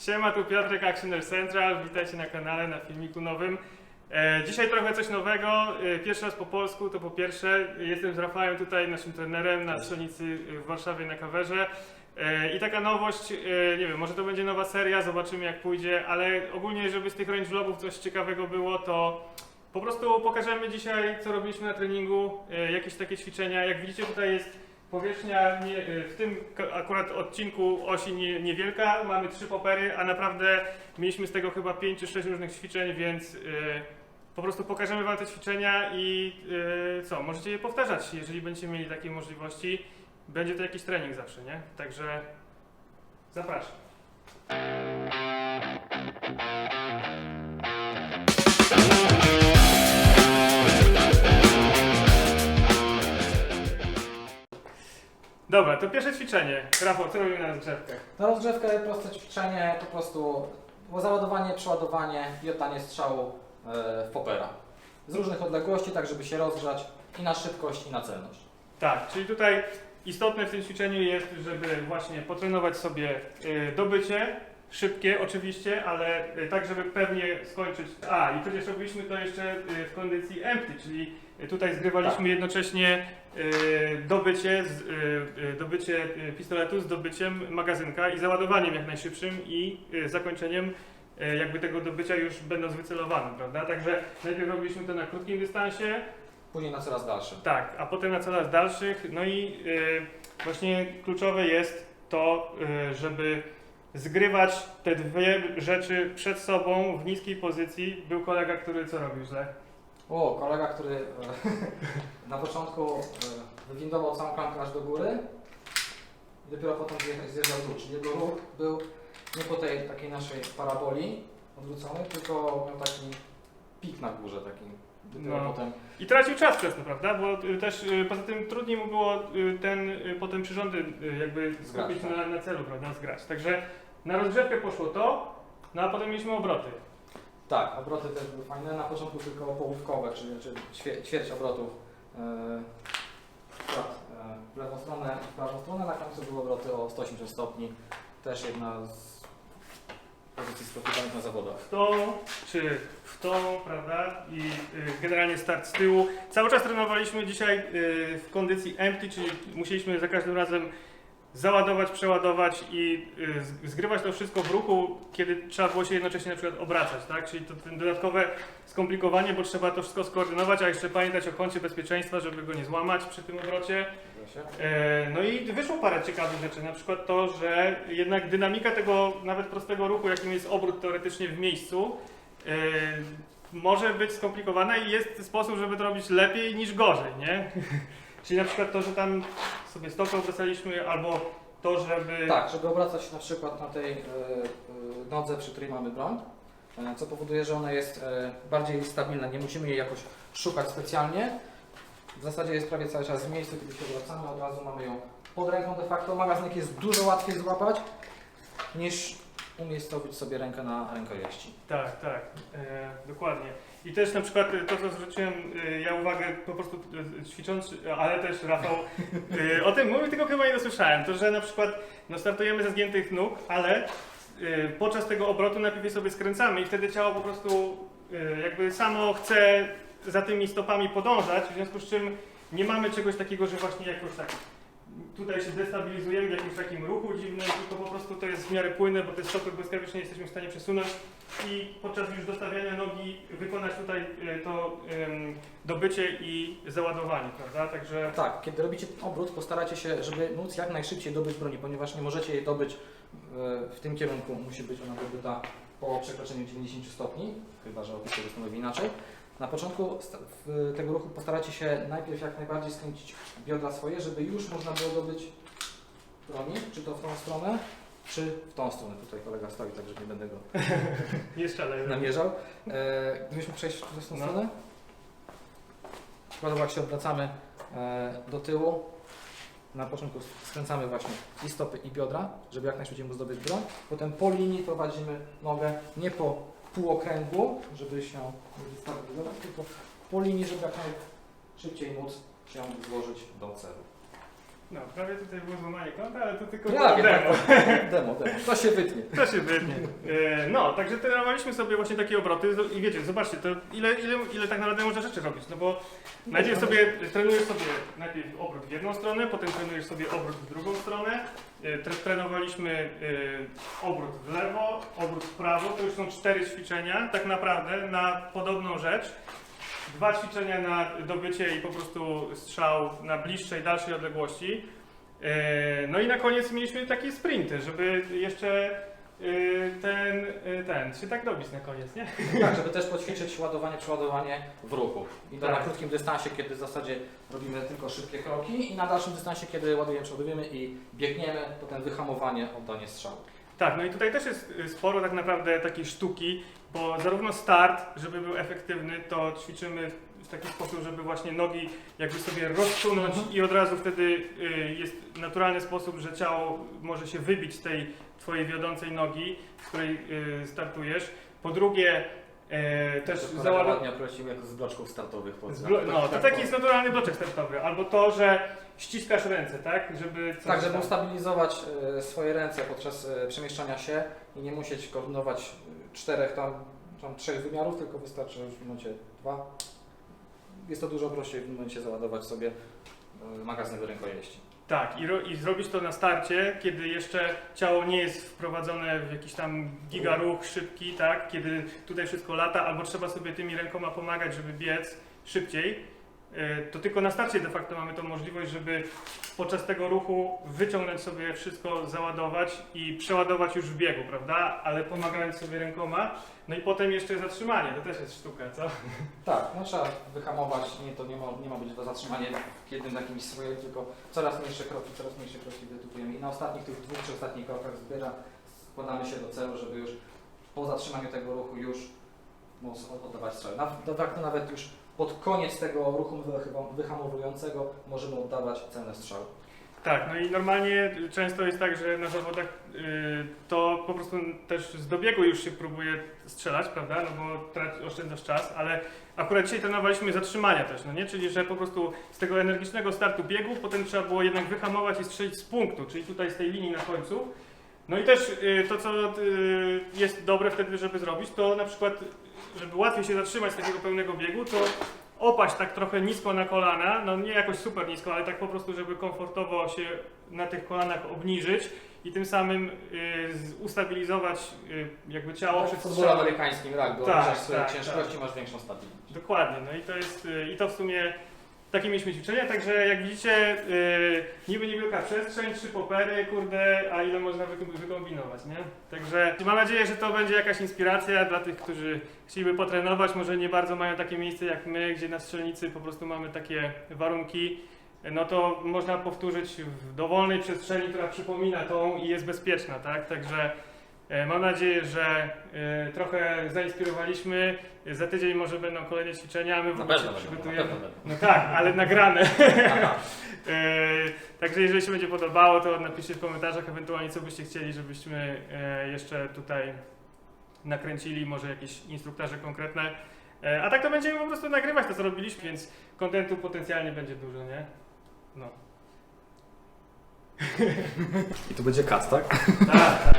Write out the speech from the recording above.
Siema, tu Piotrek Actioner Central, witajcie na kanale, na filmiku nowym. E, dzisiaj trochę coś nowego, e, pierwszy raz po polsku, to po pierwsze jestem z Rafałem tutaj, naszym trenerem na strzelnicy w Warszawie na kawerze. E, I taka nowość, e, nie wiem, może to będzie nowa seria, zobaczymy jak pójdzie, ale ogólnie, żeby z tych range vlogów coś ciekawego było, to po prostu pokażemy dzisiaj, co robiliśmy na treningu, e, jakieś takie ćwiczenia. Jak widzicie, tutaj jest powierzchnia nie, e, w tym akurat odcinku osi nie, niewielka, mamy trzy popery, a naprawdę mieliśmy z tego chyba 5 czy 6 różnych ćwiczeń, więc e, po prostu pokażemy Wam te ćwiczenia i e, co, możecie je powtarzać, jeżeli będziecie mieli takie możliwości. Będzie to jakiś trening zawsze, nie? Także zapraszam. Dobra, to pierwsze ćwiczenie. Rafał, co robimy na rozgrzewkę? Na rozgrzewkę proste ćwiczenie, po prostu załadowanie, przeładowanie i oddanie strzału e, w popera. Z różnych odległości, tak żeby się rozgrzać i na szybkość, i na celność. Tak, czyli tutaj istotne w tym ćwiczeniu jest, żeby właśnie potrenować sobie y, dobycie, szybkie oczywiście, ale y, tak, żeby pewnie skończyć. A, i przecież robiliśmy to jeszcze y, w kondycji empty, czyli tutaj zgrywaliśmy jednocześnie y, dobycie, dobycie pistoletu z dobyciem magazynka i załadowaniem jak najszybszym i zakończeniem jakby tego dobycia już będąc wycelowanym, prawda? Także najpierw robiliśmy to na krótkim dystansie, Później na coraz dalszym. tak, a potem na coraz dalszych. No i właśnie kluczowe jest to, żeby zgrywać te dwie rzeczy przed sobą w niskiej pozycji. Był kolega, który co robił źle? O, kolega, który e, na początku e, wywindował całą klamkę aż do góry i dopiero potem zjecha- zjeżdżał dół. Czyli jego ruch był nie po tej takiej naszej paraboli odwrócony, tylko miał taki pik na górze taki. Dopiero No. potem I tracił czas przez to, prawda? Bo y, też y, poza tym trudniej mu było y, ten y, potem przyrządy y, jakby Zgrać, skupić tak. na, na celu, prawda? Zgrać. Także na rozgrzewkę poszło to, no a potem mieliśmy obroty. Tak, obroty też były fajne. Na początku tylko połówkowe, czyli, czyli ćwie, ćwierć obrotów e, e, w lewą stronę i w prawą stronę. Na końcu były obroty o 180 stopni. Też jedna z pozycji na zawodach. w tą, czy w tą, prawda? I y, generalnie start z tyłu. Cały czas trenowaliśmy dzisiaj y, w kondycji empty, czyli musieliśmy za każdym razem załadować, przeładować i y, zgrywać to wszystko w ruchu, kiedy trzeba było się jednocześnie na przykład obracać, tak? Czyli to ten dodatkowe skomplikowanie, bo trzeba to wszystko skoordynować, a jeszcze pamiętać o kącie bezpieczeństwa, żeby go nie złamać przy tym obrocie. E, No i wyszło parę ciekawych rzeczy, na przykład to, że jednak dynamika tego nawet prostego ruchu, jakim jest obrót teoretycznie w miejscu, e, może być skomplikowana i jest sposób, żeby to robić lepiej niż gorzej, nie? Czyli na przykład to, że tam sobie stokę obracaliśmy, albo to, żeby... Tak, żeby obracać się na przykład na tej e, e, nodze, przy której mamy broń, e, co powoduje, że ona jest e, bardziej stabilna. Nie musimy jej jakoś szukać specjalnie. W zasadzie jest prawie cały czas w miejscu, kiedy się obracamy, od razu mamy ją pod ręką de facto. Magazynek jest dużo łatwiej złapać niż umiejscowić sobie rękę na rękojeści. Tak, tak, e, dokładnie. I też na przykład to, co zwróciłem e, ja uwagę po prostu e, ćwicząc, ale też Rafał o tym mówił, tylko chyba nie dosłyszałem, to że na przykład no, startujemy ze zgiętych nóg, ale podczas tego obrotu najpierw sobie skręcamy i wtedy ciało po prostu jakby samo chce za tymi stopami podążać, w związku z czym nie mamy czegoś takiego, że właśnie jakoś tak tutaj się destabilizujemy w jakimś takim ruchu dziwnym, tylko po prostu to jest w miarę płynne, bo te stopy błyskawicznie jesteśmy w stanie przesunąć i podczas już dostawiania nogi wykonać tutaj e, to dobycie i załadowanie, prawda? Także Tak, kiedy robicie obrót, postarajcie się, żeby móc jak najszybciej dobyć broni, ponieważ nie możecie jej dobyć e, w tym kierunku. Musi być ona dobyta po przekroczeniu 90 stopni, chyba że opis tego stanowi inaczej. Na początku tego ruchu postarajcie się najpierw jak najbardziej skręcić biodra swoje, żeby już można było dobyć broni, czy to w tą stronę, czy w tą stronę. Tutaj kolega stoi, także nie będę go nie namierzał. E, gdybyśmy przejść w tą No. stronę. Przykładowo jak się odwracamy e, do tyłu, na początku skręcamy właśnie i stopy i biodra, żeby jak najszybciej móc zdobyć broń. Potem po linii prowadzimy nogę nie po półokręgu, żeby się nie destabilizować, tylko po linii, żeby jak najszybciej móc się złożyć do celu. No, prawie tutaj było złamanie konta, ale to tylko Ja wiem, demo. Demo, demo. To się wytnie. To się wytnie. E, No, także trenowaliśmy sobie właśnie takie obroty i wiecie, zobaczcie, to ile, ile, ile tak naprawdę można rzeczy robić, no bo najpierw sobie trenujesz sobie najpierw obrót w jedną stronę, potem trenujesz sobie obrót w drugą stronę, E, tre, trenowaliśmy e, obrót w lewo, obrót w prawo, to już są cztery ćwiczenia tak naprawdę na podobną rzecz. Dwa ćwiczenia na dobycie i po prostu strzał na bliższej, dalszej odległości. E, No i na koniec mieliśmy takie sprinty, żeby jeszcze e, ten, e, ten się tak dobić na koniec, nie? Tak, żeby też poćwiczyć ładowanie, przeładowanie w ruchu. I to Tak. na krótkim dystansie, kiedy w zasadzie robimy tylko szybkie kroki i na dalszym dystansie, kiedy ładujemy, przeładujemy i biegniemy, to ten wyhamowanie, oddanie strzału. Tak, no i tutaj też jest y, sporo tak naprawdę takiej sztuki, bo zarówno start, żeby był efektywny, to ćwiczymy w taki sposób, żeby właśnie nogi jakby sobie rozsunąć Mhm. i od razu wtedy y, jest naturalny sposób, że ciało może się wybić z tej twojej wiodącej nogi, z której y, startujesz. Po drugie, e, też załadować... ładnie określił jak z bloczków startowych. Z blo- no, to Tak, taki jest naturalny bloczek startowy. Albo to, że ściskasz ręce, tak? Żeby coś Tak, żeby tam- ustabilizować e, swoje ręce podczas e, przemieszczania się i nie musieć koordynować e, czterech tam, tam trzech wymiarów, tylko wystarczy już w minucie dwa. Jest to dużo prościej w momencie załadować sobie e, magazyn do rękojeści. Tak, i, ro- i zrobić to na starcie, kiedy jeszcze ciało nie jest wprowadzone w jakiś tam gigaruch szybki, tak? Kiedy tutaj wszystko lata, albo trzeba sobie tymi rękoma pomagać, żeby biec szybciej. E, To tylko na starcie de facto mamy tą możliwość, żeby podczas tego ruchu wyciągnąć sobie wszystko, załadować i przeładować już w biegu, prawda? Ale pomagając sobie rękoma. No i potem jeszcze zatrzymanie, to też jest sztuka, co? Tak, no trzeba wyhamować, nie, to nie ma, nie ma być to zatrzymanie w jednym jakimś swoim, tylko coraz mniejsze kroki, coraz mniejsze kroki wytupujemy i na ostatnich tych dwóch, trzech ostatnich krokach zbiera, składamy się do celu, żeby już po zatrzymaniu tego ruchu już móc oddawać strzały. Na, de facto nawet już pod koniec tego ruchu wyhamowującego możemy oddawać celne strzały. Tak, no i normalnie często jest tak, że na zawodach y, to po prostu też z dobiegu już się próbuje strzelać, prawda? No bo traci, oszczędzasz czas, ale akurat dzisiaj trenowaliśmy zatrzymania też, no nie? Czyli że po prostu z tego energicznego startu biegu potem trzeba było jednak wyhamować i strzelić z punktu, czyli tutaj z tej linii na końcu. No i też y, to, co y, jest dobre wtedy, żeby zrobić, to na przykład, żeby łatwiej się zatrzymać z takiego pełnego biegu, to opaść tak trochę nisko na kolana, no nie jakoś super nisko, ale tak po prostu, żeby komfortowo się na tych kolanach obniżyć i tym samym y, z- ustabilizować y, jakby ciało w przed futbolu strzałem. amerykańskim, tak, bo Tak, obniżasz swoje tak, ciężkości, masz większą stabilność. Dokładnie, no i to jest, y, i to w sumie takie mieliśmy ćwiczenia, także jak widzicie, y, niby niewielka przestrzeń, trzy popery, kurde, a ile można wy- wykombinować, nie? Także mam nadzieję, że to będzie jakaś inspiracja dla tych, którzy chcieliby potrenować, może nie bardzo mają takie miejsce jak my, gdzie na strzelnicy po prostu mamy takie warunki, no to można powtórzyć w dowolnej przestrzeni, która przypomina tą i jest bezpieczna, tak? Także mam nadzieję, że e, trochę zainspirowaliśmy. Za tydzień może będą kolejne ćwiczenia, a my w ogóle się będą, przygotujemy. No tak, ale nagrane. E, Także jeżeli się będzie podobało, to napiszcie w komentarzach ewentualnie co byście chcieli, żebyśmy e, jeszcze tutaj nakręcili, może jakieś instruktaże konkretne. E, A tak to będziemy po prostu nagrywać to, co robiliśmy, więc kontentu potencjalnie będzie dużo, nie? No. I tu będzie kat, tak? Tak, tak.